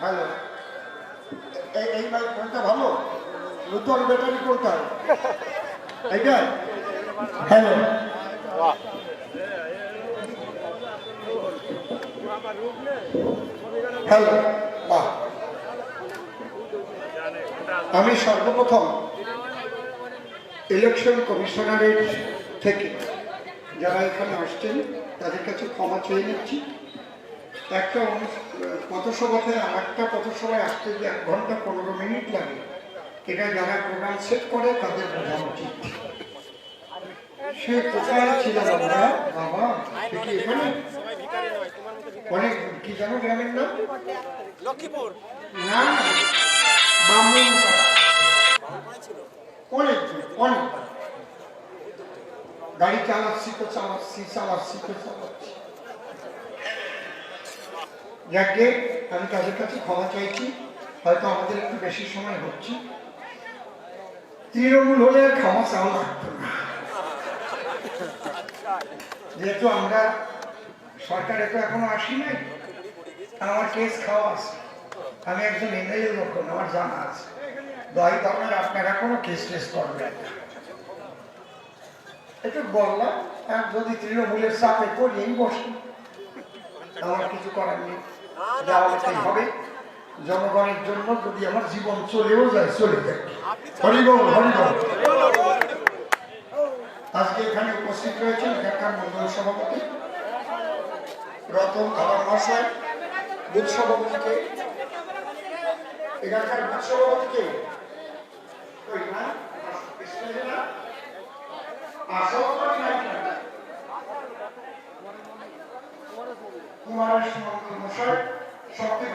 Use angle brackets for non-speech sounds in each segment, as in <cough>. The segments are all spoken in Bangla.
হ্যালো এই এই মাইক কোনটা ভালো? নতুন ব্যাটারি কোনটা? এইটা হ্যালো। হ্যালো। বাহ। আমি সর্বপ্রথম ইলেকশন কমিশনারের থেকে যারা এখানে আসছেন, তাদের কাছে ক্ষমা চেয়ে নিচ্ছি। একটা অনু- পথসভাতে আর একটা পথসভায় আসতে যে এক ঘণ্টা পনেরো মিনিট লাগে। এটা যারা প্রোগ্রাম সেট করে তাদের বোঝা উচিত। সে কোথায় ছিলাম আমরা? বাবা কি এখানে? অনেক কি জানো গ্রামের নাম? লক্ষ্মীপুর। না বামুন অনেক অনেক গাড়ি চালাচ্ছি তো চালাচ্ছি চালাচ্ছি তো চালাচ্ছি। যাকে আমি তাদের কাছে ক্ষমা চাইছি, হয়তো আমাদের একটু বেশি সময় হচ্ছে। তৃণমূল হলে আর ক্ষমা চাওয়া লাগতো না। যেহেতু আমরা সরকারে তো এখনও আসি নাই, আমার কেস খাওয়া আছে। আমি একজন এমএলএ লোক, আমার জানা আছে। দয় ধরনের আপনারা কোনো কেস টেস করবেন না। একটু বললাম যদি তৃণমূলের চাপে করিয়েই বসে। আমার কিছু করার নেই। যাওয়াটাই হবে। জনগণের জন্য যদি আমার জীবন চলেও যায় চলে যায় হরিবল হরিবল আজকে এখানে উপস্থিত রয়েছেন এখানকার মন্ডল সভাপতি রতন খাবার মহাশয় বুথ সভাপতিকে এখানকার বুথ সভাপতিকে ওই কুমারেশ মন্ডল মশাই শক্তি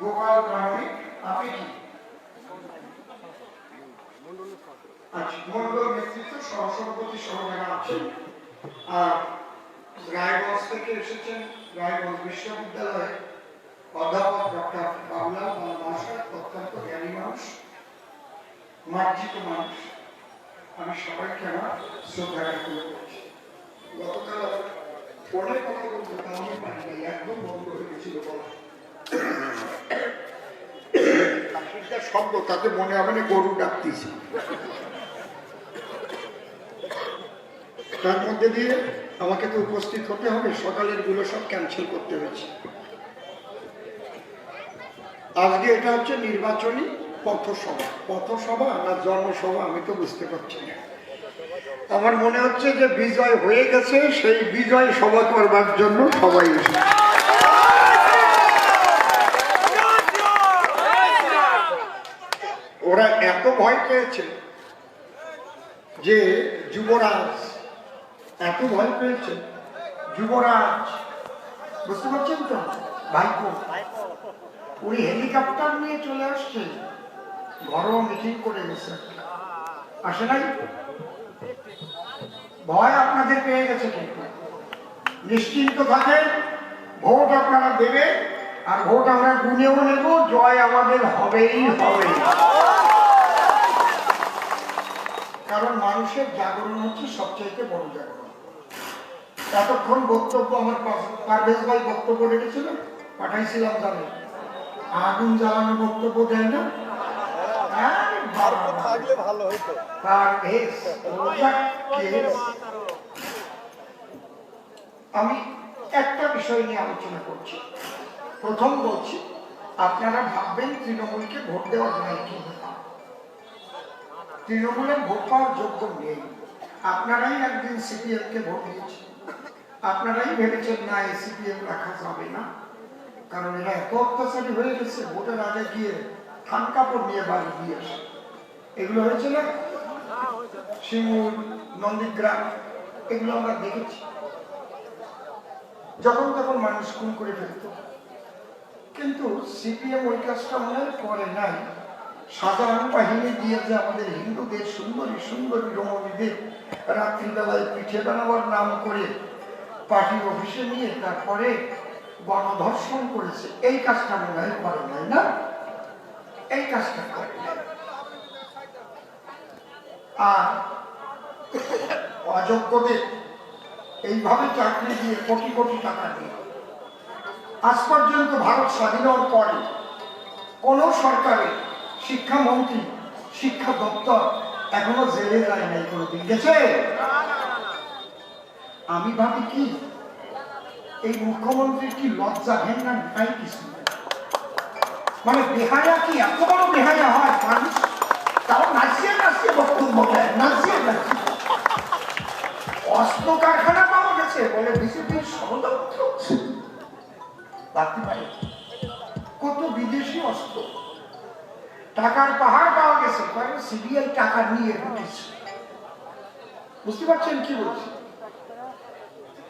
গোপাল প্রামাণিক আপনি কি আচ্ছা আর রায়গঞ্জ থেকে এসেছেন রায়গঞ্জ বিশ্ববিদ্যালয়ে অধ্যাপক ডক্টর বাবুলাল মহাশয় অত্যন্ত জ্ঞানী মানুষ মার্জিত মানুষ আমি সবাইকে আমার শ্রদ্ধা করছি গতকাল নাই একদম বন্ধ হয়ে গেছিল বলা শব্দ তাতে মনে হবে না গরু ডাকতেছি। তার মধ্যে দিয়ে আমাকে তো উপস্থিত হতে হবে, সকালেরগুলো সব ক্যান্সেল করতে হয়েছে। আজকে এটা হচ্ছে নির্বাচনী পথসভা। পথসভা না জনসভা আমি তো বুঝতে পারছি না। আমার মনে হচ্ছে যে বিজয় হয়ে গেছে, সেই বিজয় সভা করবার জন্য সবাই এসে ওরা এত ভয় পেয়েছে যে যুবরাজ, এত ভয় পেয়েছে। যুবরাজ, বুঝতে পারছেন তো? ভাইপো, উনি হেলিকপ্টার নিয়ে চলে আসছে ঘরোয়া মিটিং করে গেছে আসে নাই? ভয় আপনাদের পেয়ে গেছে নিশ্চিন্ত থাকেন, ভোট আপনারা দেবে আর ভোট আমরা গুনেও নেব, জয় আমাদের হবেই হবে। কারণ মানুষের জাগরণ হচ্ছে সবচাইতে বড় জাগরণ। এতক্ষণ বক্তব্য আমার পারভেজ ভাই বক্তব্য রেখেছিলেন, পাঠাইছিলাম জানেন আগুন জ্বালানো বক্তব্য দেয় না। আমি একটা বিষয় নিয়ে আলোচনা করছি। প্রথম বলছি, আপনারা ভাববেন তৃণমূলকে ভোট দেওয়া যায় কি। তৃণমূলের ভোট পাওয়ার যোগ্য নেই। আপনারাই একদিন সিপিএম কে ভোট দিয়েছেন। আপনারাই ভেবেছেন, না, এই সিপিএম রাখা যাবে না। কারণ এরা এত অত্যাচারী হয়ে গেছে, ভোটের আগে গিয়ে থান কাপড় নিয়ে বাড়ি দিয়ে আসে। এগুলো হয়েছে না? শিমুল নন্দীগ্রাম, এগুলো আমরা দেখেছি। যখন তখন মানুষ খুন করে ফেলত। কিন্তু সিপিএম ওই কাজটা মনে হয় করে নাই। সাধারণ বাহিনী দিয়ে যে আমাদের হিন্দুদের, সুন্দরী সুন্দরী রমণীদের রাত্রিবেলায় পিঠে বানাবার নাম করে পার্টি অফিসে নিয়ে তারপরে গণধর্ষণ করেছে, এই কাজটা মনে হয় করে নাই না? এই কাজটা করে নাই। আর অযোগ্যদের এইভাবে চাকরি দিয়ে কোটি কোটি টাকা দিয়ে। আজ পর্যন্ত ভারত স্বাধীন হওয়ার পরে কোন সরকারে শিক্ষামন্ত্রী, শিক্ষা দপ্তর এখনও জেলে যায় নাই কোনোদিন। গেছে? আমি ভাবি কি, এই মুখ্যমন্ত্রীর কি লজ্জা ঘেন্না নাই কিছু? মানে বেহায়া কি? এত বড় বেহায়া হয় মানুষ? নাচিয়ে নাচিয়ে বক্তব্য দেয় নাচিয়ে নাচিয়ে অস্ত্র কারখানা পাওয়া গেছে বলে বিজেপির সহদপ্তর রাখতে পারে কত বিদেশি অস্ত্র। টাকার পাহাড় পাওয়া গেছে কারণ সিবিআই টাকা নিয়ে ঢুকেছে বুঝতে পারছেন কি বলছি?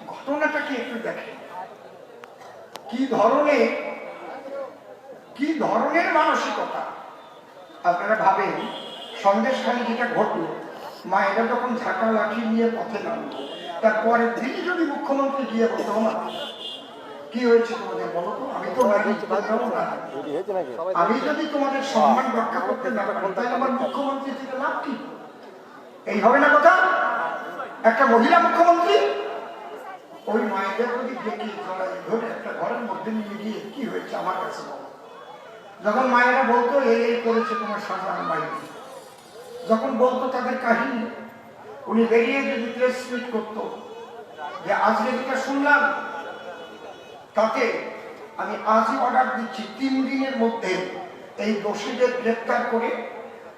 ঘটনাটাকে একটু দেখেন। কি ধরনের কি ধরনের মানসিকতা? আপনারা ভাবেন সন্দেশখালী যেটা ঘটলো মায়েরা যখন ঝাঁকা লাঠি নিয়ে পথে নামলো। তারপরে তিনি যদি মুখ্যমন্ত্রী গিয়ে বলতো না কি হয়েছে তোমাদের বলো তো? আমি তো আমি যদি তোমাদের সম্মান রক্ষা করতে না পারি তাহলে আমার মুখ্যমন্ত্রী থেকে লাভ কি? এই হবে না কথা? একটা মহিলা মুখ্যমন্ত্রী? ওই মায়েদের যদি ডেকে ধরে একটা ঘরের মধ্যে নিয়ে গিয়ে কি হয়েছে আমার কাছে যখন মায়েরা বলতো এই এই করেছে তোমার সন্তান বাইরে যখন বলতো তাদের কাহিনী, উনি বেরিয়ে যদি প্রেস মিট করতো, যে আজকে যেটা শুনলাম, তাতে আমি আজই অর্ডার দিচ্ছি তিন দিনের মধ্যে এই দোষীদের গ্রেপ্তার করে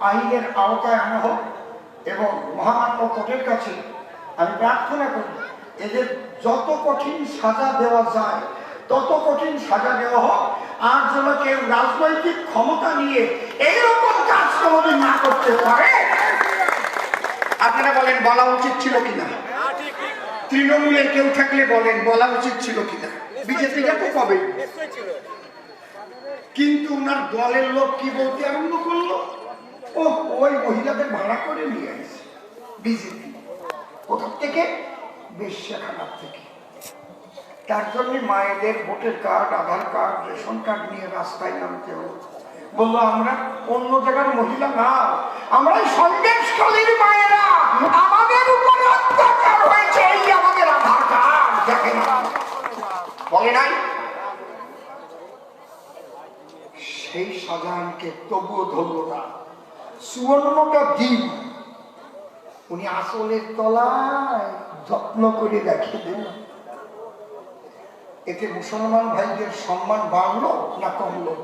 আইনের আওতায় আনা হোক এবং মহামান্য কোর্টের কাছে আমি প্রার্থনা করি, এদের যত কঠিন সাজা দেওয়া যায়, তত কঠিন সাজা দেওয়া হোক, আর যেন কেউ রাজনৈতিক ক্ষমতা নিয়ে এইরকম কোনোদিন না করতে পারে? আপনারা বলেন, বলা উচিত ছিল কিনা? তৃণমূলের কেউ থাকলে বলেন, বলা উচিত ছিল কিনা? বিজেপিটা তো কবে। কিন্তু ওনার দলের লোক কি বলতে আরম্ভ করল? ও ওই মহিলাদের ভাড়া করে নিয়ে আসছে বিজেপি। কোথা থেকে? বেশ্যাখানার থেকে। তার জন্য মায়েদের ভোটের card, Aadhaar card, ration card নিয়ে রাস্তায় নামতে হলো। বলল, আমরা অন্য জায়গার মহিলা না। আমরা সন্দেশকালীর মায়েরা। আমাদের উপরে অত্যাচার হয়েছে। এই আমাদের আধার কার্ড। দেখেন। বলে নাই? সেই সাজানকে তবুও ধরল না। সুবর্ণটা দিন। উনি আসলের তলায় যত্ন করে রেখে দিল এতে মুসলমান ভাইদের সম্মান বাড়লো না কমলো?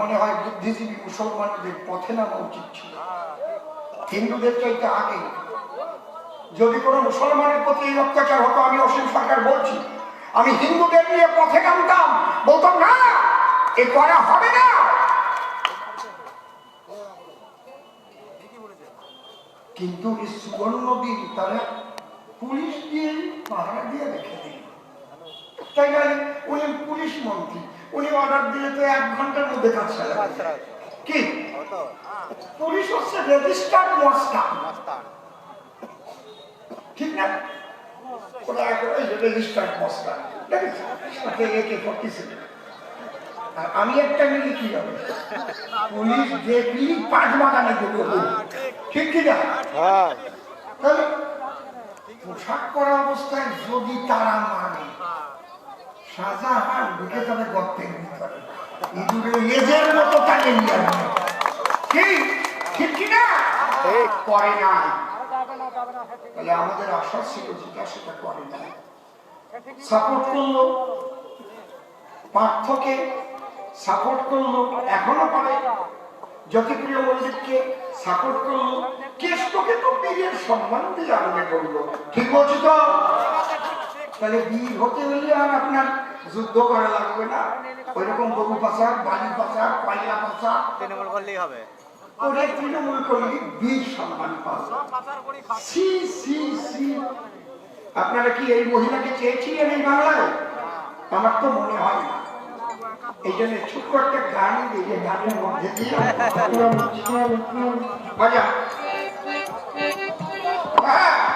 মনে হয় বুদ্ধিজীবী মুসলমানদের পথে নামা উচিত ছিল। হিন্দুদের চাইতে আগে যদি কোনো মুসলমানের প্রতি এই অত্যাচার হতো, আমি অসীম সরকার বলছি, আমি হিন্দুদের নিয়ে পথে নামতাম, বলতাম, না, এ করা হবে না। কিন্তু এই সুবর্ণ দিন তারা পুলিশ দিয়ে পাহারা দিয়ে রেখে দিল। তাই উনি পুলিশ মন্ত্রী। উনি অর্ডার দিলে তো এক ঘণ্টার মধ্যে কাজ সারা কি? পুলিশ হচ্ছে রেজিস্টার্ড মস্তা ঠিক না? ওরা রেজিস্টার্ড মস্তা সাথে একে ফর্টি আর আমি একটা মিলে কি হবে? পুলিশ দেখলি পাঁচ বাগানে দেবো ঠিক কি না? হ্যাঁ। তাহলে পোশাক পরা অবস্থায় যদি তারা মানে শাহজাহান ঢুকে যাবে গর্তের ভিতরে। ইঁদুরের লেজের মতো তাকে নিয়ে আসবে ঠিক কি না। করে না তাহলে আমাদের আশা ছিল যেটা সেটা করে না সাপোর্ট করল। পার্থকে সাপোর্ট করল। এখনও করে জ্যোতিপ্রিয় মল্লিককে সাপোর্ট করল। কেষ্টকে তো বীরের সম্মান দিয়ে আরম্ভ করল। ঠিক বলছি তো? তাহলে বীর হতে হলে আর আপনার যুদ্ধ করা লাগবে না। ওইরকম গরু পাচার বালি পাচার কয়লা পাচার। তৃণমূল করলেই হবে। করে তৃণমূল করলে বীর সম্মান পাওয়া সি সি সি। আপনারা কি এই মহিলাকে চেয়েছিলেন এই বাংলায়? আমার তো মনে হয় না। এই জন্য ছোট্ট একটা গান দিয়ে যে গানের মধ্যে দিয়ে <laughs> বাজা। হ্যাঁ, বাজা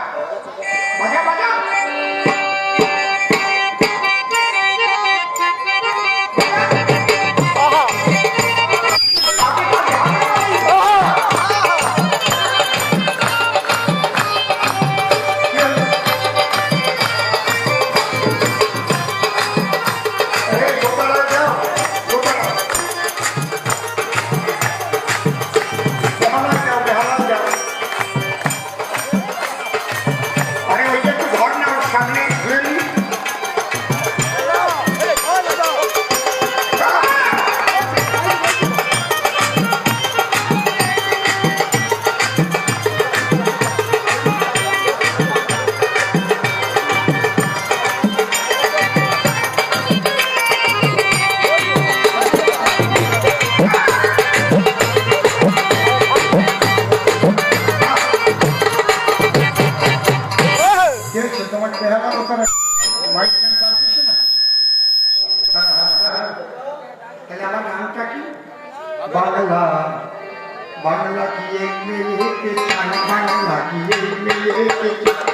ke sanan lagiye ne ke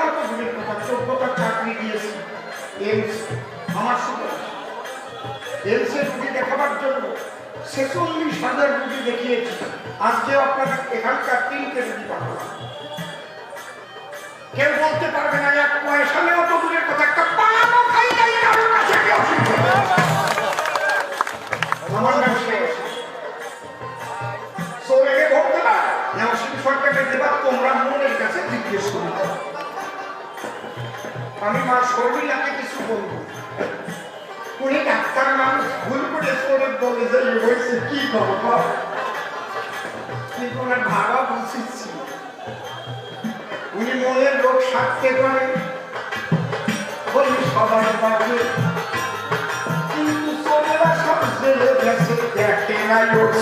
মানুষের কথা চোদ্দটা চাকরি দিয়েছি। এমস, আমার এমসের রুগী দেখাবার জন্য ছেচল্লিশ হাজার রুগী দেখিয়েছি। আজকে আপনারা এখানকার তিনটে রুগী পাঠালাম। কেউ বলতে পারবে না, এক পয়সা নেওয়া তো দূরের কথা, একটা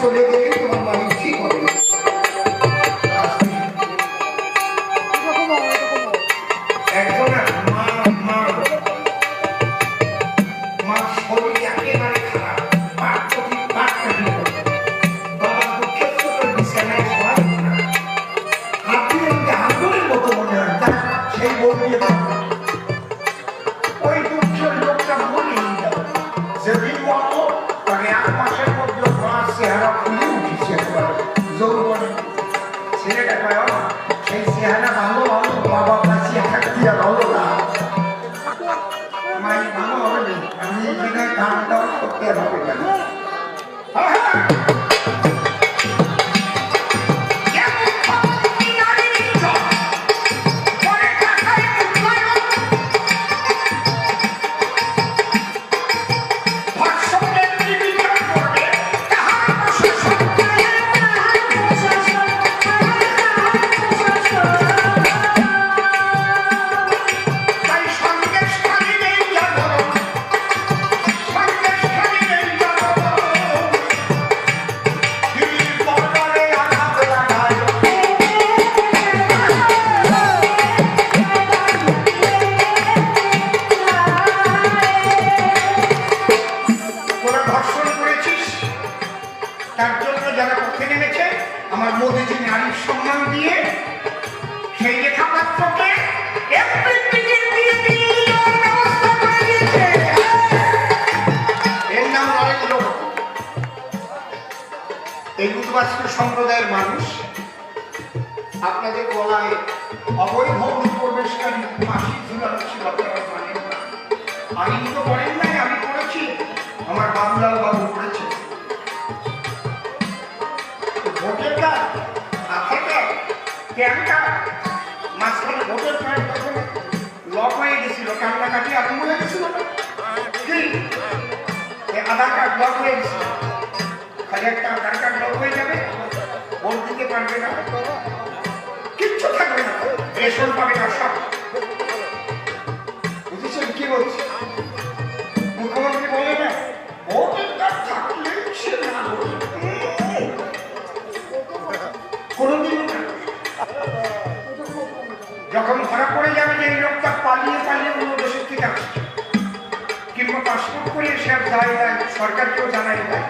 তোমার মানুষই করে Ya, malu, malu, malu, malu, malu, malu, malu, malu, মোদীজি নারীর সম্মান দিয়ে সেই লেখাপত্রকে এই উদ্বাস্য সম্প্রদায়ের মানুষ আপনাদের গলায় অবৈধ অনুপ্রবেশকারী মাসি ঝুলানো ছিল আপনারা জানেন আইন তো করেন নাই, আমি করেছি। আমার বাংলার হয়ে গেছিল কান্নাকাটি আপনি আধার কার্ড লক হয়ে গেছিল। খালি একটা আধার কার্ড লক হয়ে যাবে ভোট পারবে না। কিচ্ছু থাকবে না। রেশন পাবে না সব। যাই নাই সরকারকেও জানাই নাই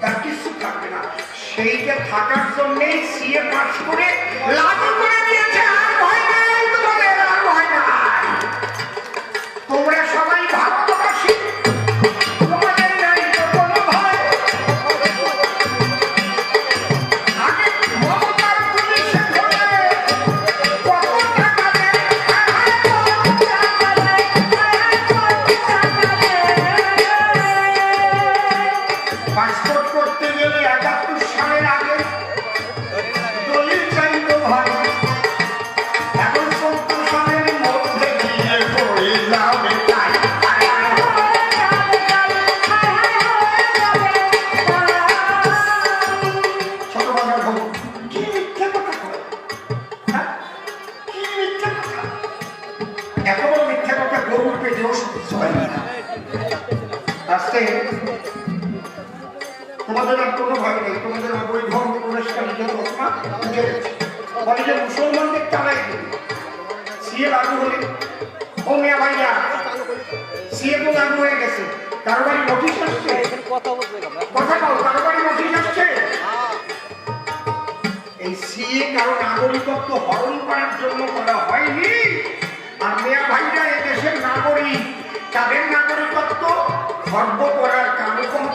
তার কিছু থাকবে না। সেইটা থাকার জন্যে সিএ পাস করে লাগু করে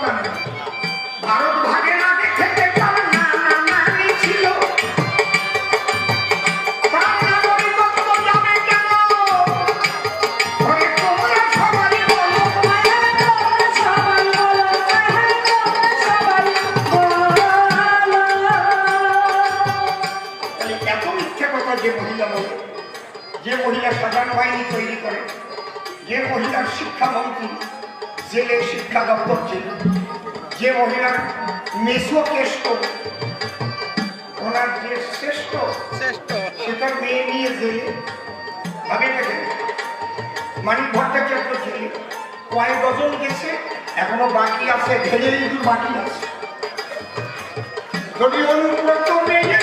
Thank you. শ্রেষ্ঠ। শ্রেষ্ঠ। সে মেয়ে নিয়ে জেলে আমি তাকে মানিক ভট্টাচার্য কয়েক ডজন গেছে এখনও বাকি আছে ভেজে কিন্তু বাকি আছে। যদি অনুপ্রত মেয়ে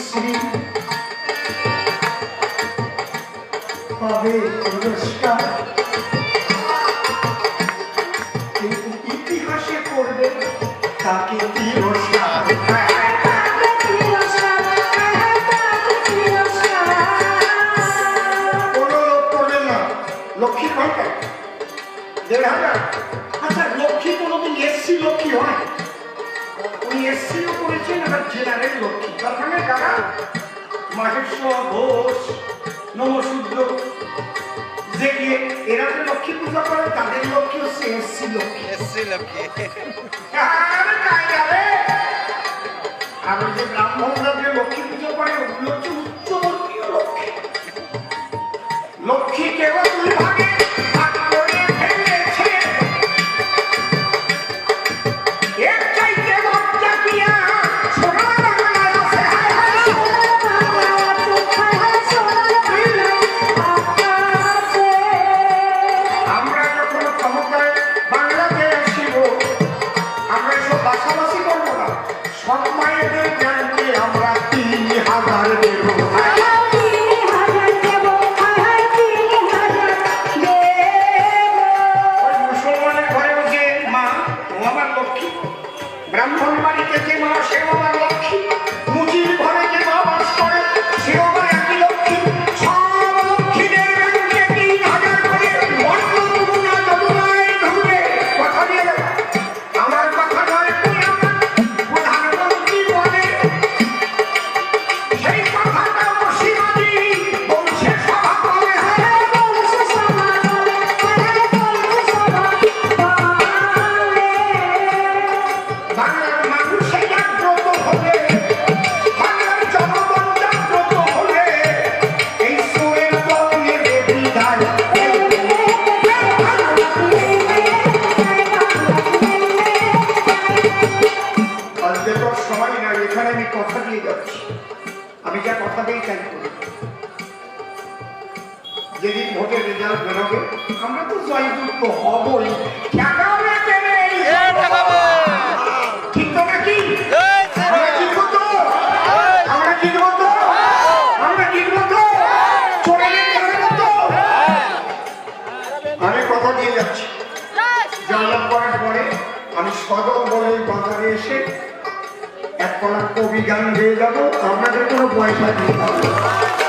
শ্রী পাবে পুরস্কার মাহেশ্বর ঘোষ নমশূদ্র যে এরা যে লক্ষ্মী পূজা করে তাদের লক্ষ্মী হচ্ছে এসসি লক্ষ্মী। এসসি লক্ষ্মী। আমি যে ব্রাহ্মণরা যে লক্ষ্মী পূজা করে ওগুলো হচ্ছে গান গেয়ে যাব আপনাদের কোনো পয়সা দিয়ে হবে